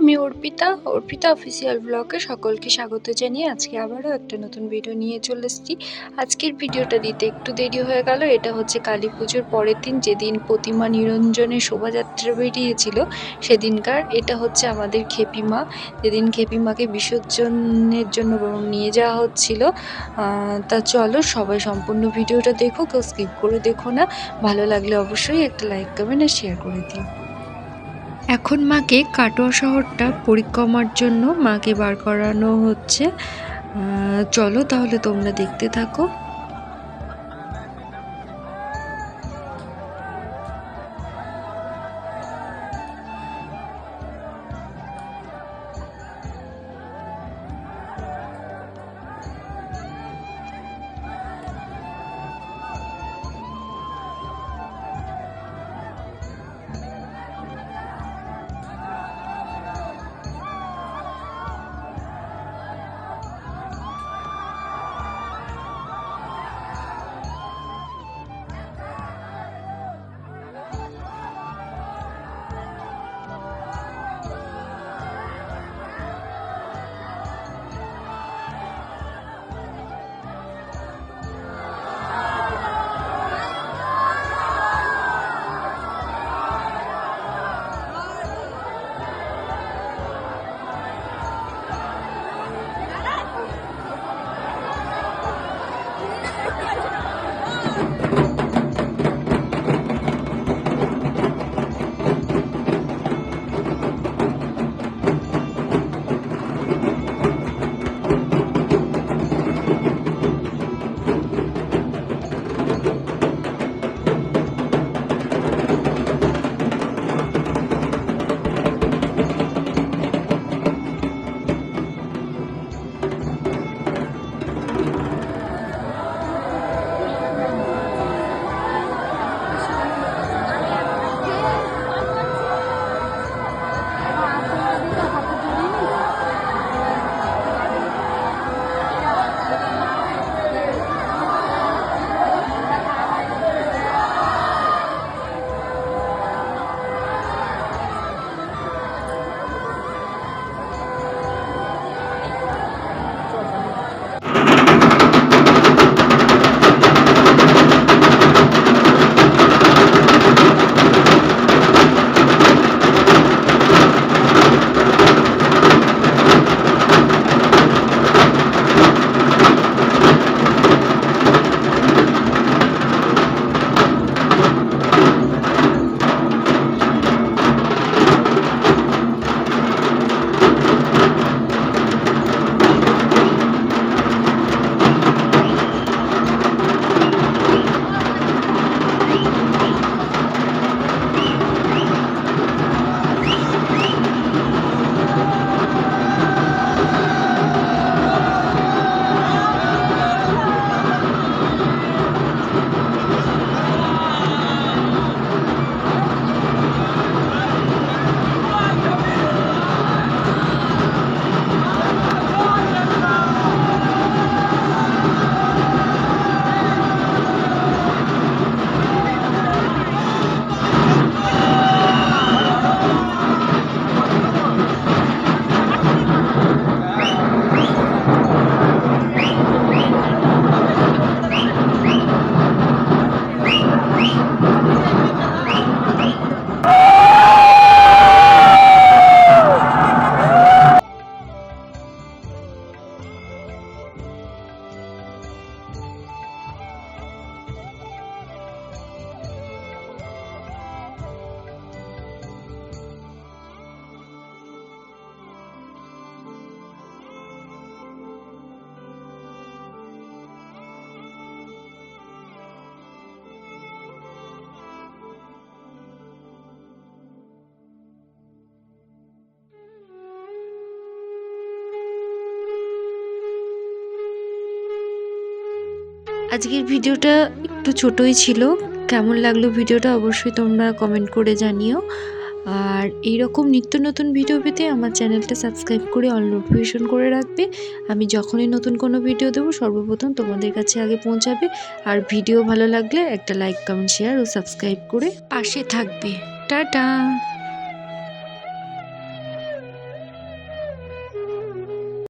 আমি অর্পিতা অর্পিতা অফিসিয়াল ব্লগে সকলকে স্বাগত জানিয়ে আজকে আবারও একটা নতুন ভিডিও নিয়ে চলে এসেছি। আজকের ভিডিওটা দিতে একটু দেরি হয়ে গেল। এটা হচ্ছে কালী পুজোর পরের দিন, যেদিন প্রতিমা নিরঞ্জনের শোভাযাত্রা বেরিয়েছিল, সেদিনকার। এটা হচ্ছে আমাদের খেপিমা যেদিন খেপিমাকে বিসর্জনের জন্য নিয়ে যাওয়া হচ্ছিল। তা চলো সবাই সম্পূর্ণ ভিডিওটা দেখো, কেউ স্কিপ করে দেখো না। ভালো লাগলে অবশ্যই একটা লাইক কমেন্ট আর শেয়ার করে দিও। এখন মাকে কাটোয়া শহরটা পরিক্রমার জন্য মাকে বার করানো হচ্ছে। চলো তাহলে তোমরা দেখতে থাকো। আজকের ভিডিওটা একটু ছোটই ছিল। কেমন লাগল ভিডিওটা অবশ্যই তোমরা কমেন্ট করে জানিও। আর এইরকম নিত্য নতুন ভিডিও পেতে আমার চ্যানেলটা সাবস্ক্রাইব করে অল নোটিফিকেশন করে রাখবে। আমি যখনই নতুন কোনো ভিডিও দেবো, সর্বপ্রথম তোমাদের কাছে আগে পৌঁছাবে। আর ভিডিও ভালো লাগলে একটা লাইক কমেন্ট শেয়ার ও সাবস্ক্রাইব করে পাশে থাকবে। টাটা!